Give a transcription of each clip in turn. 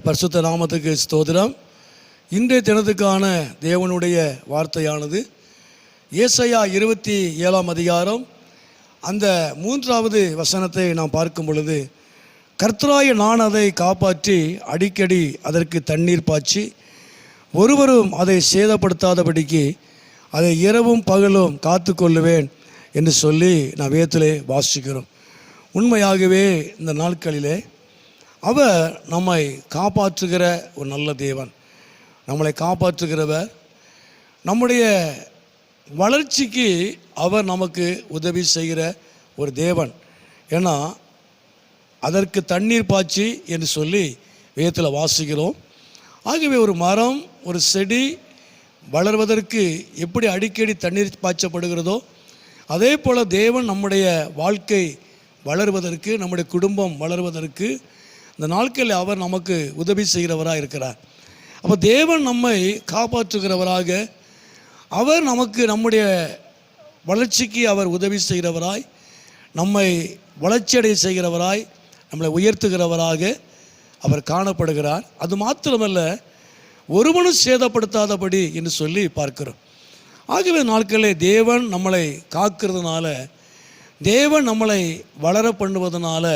பரிசுத்த நாமத்துக்கு ஸ்தோதிரம் இன்றைய தினத்துக்கான தேவனுடைய வார்த்தையானது ஏசையா இருபத்தி ஏழாம் அதிகாரம். அந்த மூன்றாவது வசனத்தை நாம் பார்க்கும் பொழுது கர்த்தராய நான் அதை காப்பாற்றி அடிக்கடி அதற்கு தண்ணீர் பாய்ச்சி ஒருவரும் அதை சேதப்படுத்தாதபடிக்கு அதை இரவும் பகலும் காத்து கொள்ளுவேன் என்று சொல்லி நான் வேத்திலே வாசிக்கிறோம். உண்மையாகவே இந்த நாட்களிலே அவர் நம்மை காப்பாற்றுகிற ஒரு நல்ல தேவன். நம்மளை காப்பாற்றுகிறவர் நம்முடைய வளர்ச்சிக்கு அவர் நமக்கு உதவி செய்கிற ஒரு தேவன். ஏன்னா அதற்கு தண்ணீர் பாய்ச்சி என்று சொல்லி வேதத்தில் வாசிக்கிறோம். ஆகவே ஒரு மரம் ஒரு செடி வளர்வதற்கு எப்படி அடிக்கடி தண்ணீர் பாய்ச்சப்படுகிறதோ அதே போல் தேவன் நம்முடைய வாழ்க்கை வளர்வதற்கு நம்முடைய குடும்பம் வளர்வதற்கு இந்த நாட்களில் அவர் நமக்கு உதவி செய்கிறவராக இருக்கிறார். அப்போ தேவன் நம்மை காப்பாற்றுகிறவராக அவர் நமக்கு நம்முடைய வளர்ச்சிக்கு அவர் உதவி செய்கிறவராய் நம்மை வளர்ச்சியடை செய்கிறவராய் நம்மளை உயர்த்துகிறவராக அவர் காணப்படுகிறார். அது மாத்திரமல்ல ஒருவனும் சேதப்படுத்தாதபடி என்று சொல்லி பார்க்கிறோம். ஆகவே நாட்களே தேவன் நம்மளை காக்கிறதுனால தேவன் நம்மளை வளர பண்ணுவதனால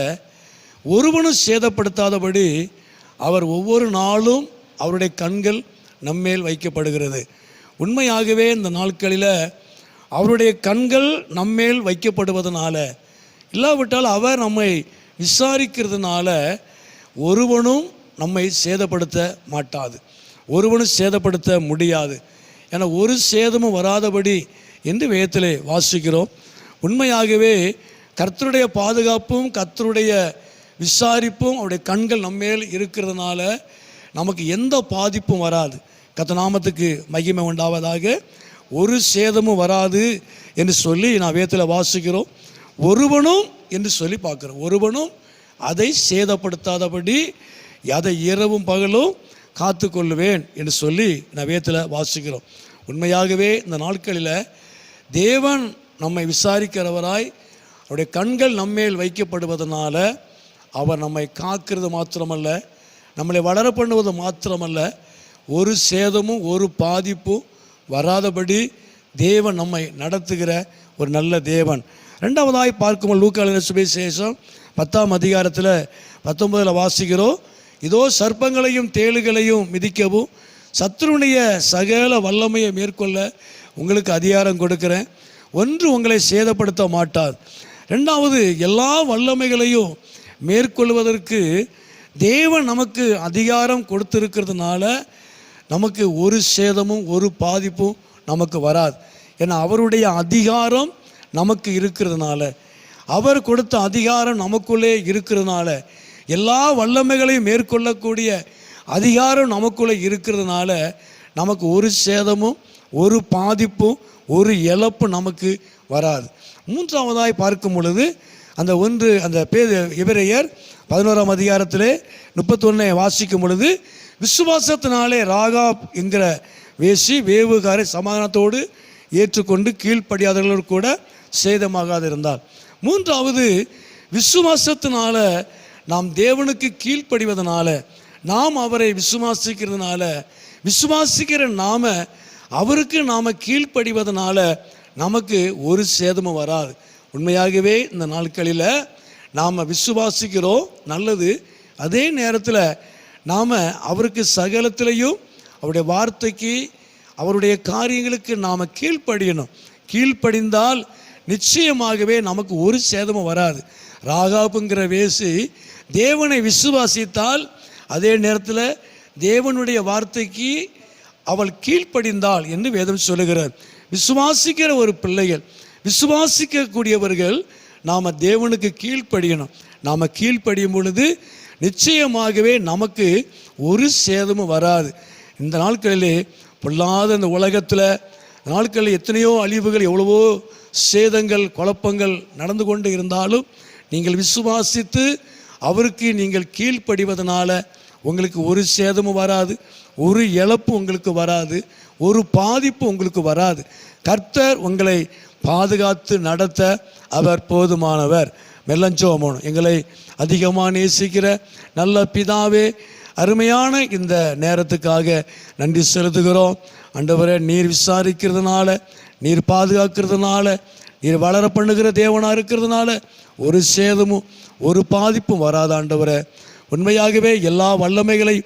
ஒருவனும் சேதப்படுத்தாதபடி அவர் ஒவ்வொரு நாளும் அவருடைய கண்கள் நம்மேல் வைக்கப்படுகிறது. உண்மையாகவே இந்த நாட்களில் அவருடைய கண்கள் நம்மேல் வைக்கப்படுவதனால இல்லாவிட்டால் அவர் நம்மை விசாரிக்கிறதுனால ஒருவனும் நம்மை சேதப்படுத்த மாட்டாது. ஒருவனும் சேதப்படுத்த முடியாது. ஏன்னா ஒரு சேதமும் வராதபடி என்று வேதத்திலே வாசிக்கிறோம். உண்மையாகவே கர்த்தருடைய பாதுகாப்பும் கர்த்தருடைய விசாரிப்பும் அவருடைய கண்கள் நம்மேல் இருக்கிறதுனால நமக்கு எந்த பாதிப்பும் வராது. கத்த நாமத்துக்கு மகிமை உண்டாவதாக. ஒரு சேதமும் வராது என்று சொல்லி நான் வேத்தில் வாசிக்கிறோம். ஒருவனும் என்று சொல்லி பார்க்குறோம். ஒருவனும் அதை சேதப்படுத்தாதபடி அதை இரவும் பகலும் காத்து கொள்ளுவேன் என்று சொல்லி நான் வேத்தில் வாசிக்கிறோம். உண்மையாகவே இந்த நாட்களில் தேவன் நம்மை விசாரிக்கிறவராய் அவருடைய கண்கள் நம்மேல் வைக்கப்படுவதனால அவர் நம்மை காக்கிறது மாத்திரமல்ல நம்மளை வளர பண்ணுவது மாத்திரமல்ல ஒரு சேதமும் ஒரு பாதிப்பும் வராதபடி தேவன் நம்மை நடத்துகிற ஒரு நல்ல தேவன். ரெண்டாவதாய் பார்க்கும் லூக்காளின சுவிசேஷம் பத்தாம் அதிகாரத்தில் பத்தொன்பதில் வாசிக்கிறோம். இதோ சர்ப்பங்களையும் தேளுகளையும் மிதிக்கவும் சத்ருனுடைய சகல வல்லமையை மேற்கொள்ள உங்களுக்கு அதிகாரம் கொடுக்கிறேன். ஒன்று உங்களை சேதப்படுத்த மாட்டார். ரெண்டாவது எல்லா வல்லமைகளையும் மேற்கொள்வதற்கு தேவன் நமக்கு அதிகாரம் கொடுத்துருக்கிறதுனால நமக்கு ஒரு சேதமும் ஒரு பாதிப்பும் நமக்கு வராது. ஏன்னா அவருடைய அதிகாரம் நமக்கு இருக்கிறதுனால. அவர் கொடுத்த அதிகாரம் நமக்குள்ளே இருக்கிறதுனால. எல்லா வல்லமைகளையும் மேற்கொள்ளக்கூடிய அதிகாரம் நமக்குள்ளே இருக்கிறதுனால நமக்கு ஒரு சேதமும் ஒரு பாதிப்பும் ஒரு இழப்பு நமக்கு வராது. மூன்றாவதாய் பார்க்கும் பொழுது அந்த ஒன்று அந்த பே இவரையர் பதினோராம் அதிகாரத்திலே முப்பத்தொன்னை வாசிக்கும் பொழுது விசுவாசத்தினாலே ராகா என்கிற வேசி வேவுகாரை சமாதானத்தோடு ஏற்றுக்கொண்டு கீழ்ப்படியாதவர்களோடு கூட சேதமாகாது இருந்தார் மூன்றாவது விசுவாசத்தினால நாம் தேவனுக்கு கீழ்ப்படிவதனால நாம் அவரை விசுவாசிக்கிறதுனால விசுவாசிக்கிற நாம அவருக்கு நாம் கீழ்ப்படிவதனால நமக்கு ஒரு சேதமும் வராது. உண்மையாகவே இந்த நாட்களில் நாம் விசுவாசிக்கிறோம் நல்லது. அதே நேரத்தில் நாம் அவருக்கு சகலத்திலையும் அவருடைய வார்த்தைக்கு அவருடைய காரியங்களுக்கு நாம் கீழ்ப்படியணும். கீழ்ப்படிந்தால் நிச்சயமாகவே நமக்கு ஒரு சேதமும் வராது. ராகாப்புங்கிற வேசி தேவனை விசுவாசித்தால் அதே நேரத்தில் தேவனுடைய வார்த்தைக்கு அவள் கீழ்ப்படிந்தாள் என்று வேதம் சொல்லுகிறார் விசுவாசிக்கிற ஒரு பிள்ளைகள் விசுவாசிக்கக்கூடியவர்கள் நாம் தேவனுக்கு கீழ்ப்படியணும். நாம் கீழ்ப்படியும் பொழுது நிச்சயமாகவே நமக்கு ஒரு சேதமும் வராது. இந்த நாட்களிலே பொல்லாத இந்த உலகத்தில் நாட்களில் எத்தனையோ அழிவுகள் எவ்வளவோ சேதங்கள் குழப்பங்கள் நடந்து கொண்டு இருந்தாலும் நீங்கள் விசுவாசித்து அவருக்கு நீங்கள் கீழ்ப்படிவதனால உங்களுக்கு ஒரு சேதமும் வராது ஒரு இழப்பு உங்களுக்கு வராது ஒரு பாதிப்பு உங்களுக்கு வராது. கர்த்தர் உங்களை பாதுகாத்து நடத்த அவர் போதுமானவர். மெல்லஞ்சோமோன் எங்களை அதிகமாக நேசிக்கிற நல்ல பிதாவே அருமையான இந்த நேரத்துக்காக நன்றி செலுத்துகிறோம். ஆண்டவரே நீர் விசாரிக்கிறதுனால நீர் பாதுகாக்கிறதுனால நீர் வளர பண்ணுகிற தேவனாக இருக்கிறதுனால ஒரு சேதமும் ஒரு பாதிப்பும் வராத ஆண்டவரே. உண்மையாகவே எல்லா வல்லமைகளை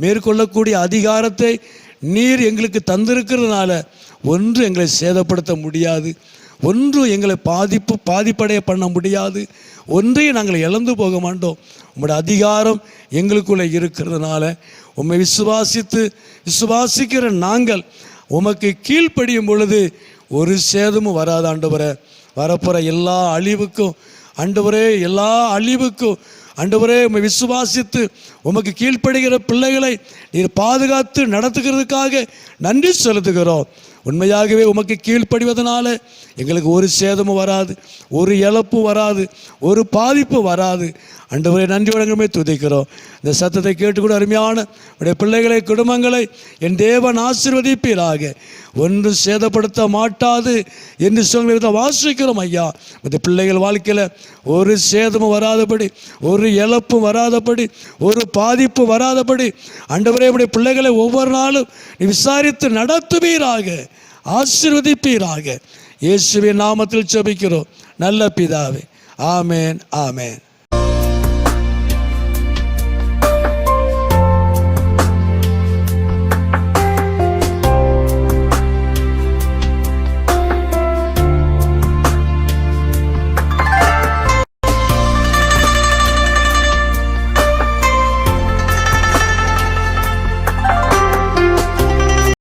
மேற்கொள்ளக்கூடிய அதிகாரத்தை நீர் எங்களுக்கு தந்திருக்கிறதுனால ஒன்று எங்களை சேதப்படுத்த முடியாது ஒன்று எங்களை பாதிப்பு பாதிப்படைய பண்ண முடியாது ஒன்றையும் நாங்கள் இழந்து போக மாட்டோம். உங்களுடைய அதிகாரம் எங்களுக்குள்ளே இருக்கிறதுனால உம்மை விசுவாசித்து விசுவாசிக்கிற நாங்கள் உமக்கு கீழ்ப்படியும் பொழுது ஒரு சேதமும் வராது ஆண்டவரை. வரப்போகிற எல்லா அழிவுக்கும் ஆண்டவரே எல்லா அழிவுக்கும் ஆண்டவரே உண்மை விசுவாசித்து உமக்கு கீழ்ப்படுகிற பிள்ளைகளை நீர் பாதுகாத்து நடத்துகிறதுக்காக நன்றி செலுத்துகிறோம். உண்மையாகவே உமக்கு கீழ்ப்படிவதனால எங்களுக்கு ஒரு சேதமும் வராது ஒரு இழப்பும் வராது ஒரு பாதிப்பு வராது. ஆண்டவரை நன்றி வழங்குமே துதிக்கிறோம். இந்த சத்தத்தை கேட்டுக்கூட அருமையான உடைய பிள்ளைகளை குடும்பங்களை என் தேவன் ஆசிர்வதிப்பீராக. ஒன்று சேதப்படுத்த மாட்டாது என்று சொல்கிறத வாசிக்கிறோம் ஐயா. இந்த பிள்ளைகள் வாழ்க்கையில் ஒரு சேதமும் வராதபடி ஒரு இழப்பும் வராதபடி ஒரு பாதிப்பு வராதபடி ஆண்டவரே உடைய பிள்ளைகளை ஒவ்வொரு நாளும் நீ விசாரித்து நடத்துவீராக. ஆசிர்வதிப்பீராக. இயேசுவின் நாமத்தில் செபிக்கிறோம் நல்ல பிதாவே. ஆமேன் ஆமேன்.